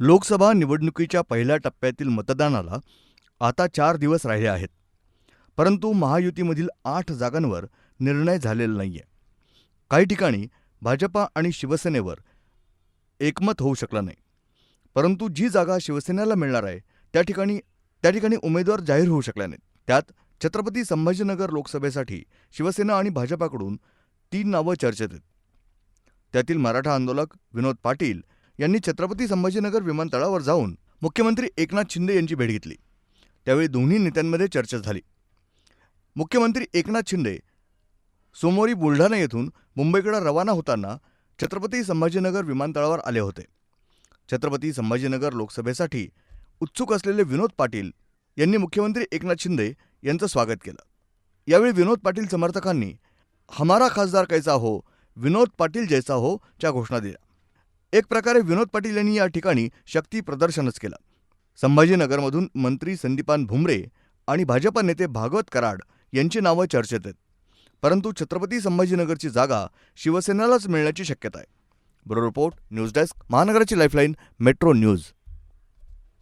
लोकसभा निवडणुकीच्या पहिल्या टप्प्यातील मतदानाला आता चार दिवस राहिले आहेत. परंतु महायुतीमधील आठ जागांवर निर्णय झालेला नाहीये. काही ठिकाणी भाजपा आणि शिवसेनेवर एकमत होऊ शकलं नाही. परंतु जी जागा शिवसेनेला मिळणार आहे त्या ठिकाणी त्या ठिकाणी उमेदवार जाहीर होऊ शकल्या नाहीत. त्यात छत्रपती संभाजीनगर लोकसभेसाठी शिवसेना आणि भाजपाकडून तीन नावं चर्चेत आहेत. त्यातील मराठा आंदोलक विनोद पाटील यांनी छत्रपती संभाजीनगर विमानतळावर जाऊन मुख्यमंत्री एकनाथ शिंदे यांची भेट घेतली. त्यावेळी दोन्ही नेत्यांमध्ये चर्चा झाली. मुख्यमंत्री एकनाथ शिंदे सोमवारी बुलढाणा येथून मुंबईकडे रवाना होताना छत्रपती संभाजीनगर विमानतळावर आले होते. छत्रपती संभाजीनगर लोकसभेसाठी उत्सुक असलेले विनोद पाटील यांनी मुख्यमंत्री एकनाथ शिंदे यांचं स्वागत केलं. यावेळी विनोद पाटील समर्थकांनी हमारा खासदार कैसा हो? विनोद पाटील जैसा हो? च्या घोषणा दिल्या. एक प्रकारे विनोद पाटील यांनी या ठिकाणी शक्ती प्रदर्शनच केलं. संभाजीनगरमधून मंत्री संदीपान भुमरे आणि भाजपा नेते भागवत कराड यांची नावं चर्चेत आहेत. परंतु छत्रपती संभाजीनगरची जागा शिवसेनेलाच मिळण्याची शक्यता आहे. ब्युरो रिपोर्ट न्यूज डेस्क महानगराची लाईफलाईन मेट्रो न्यूज.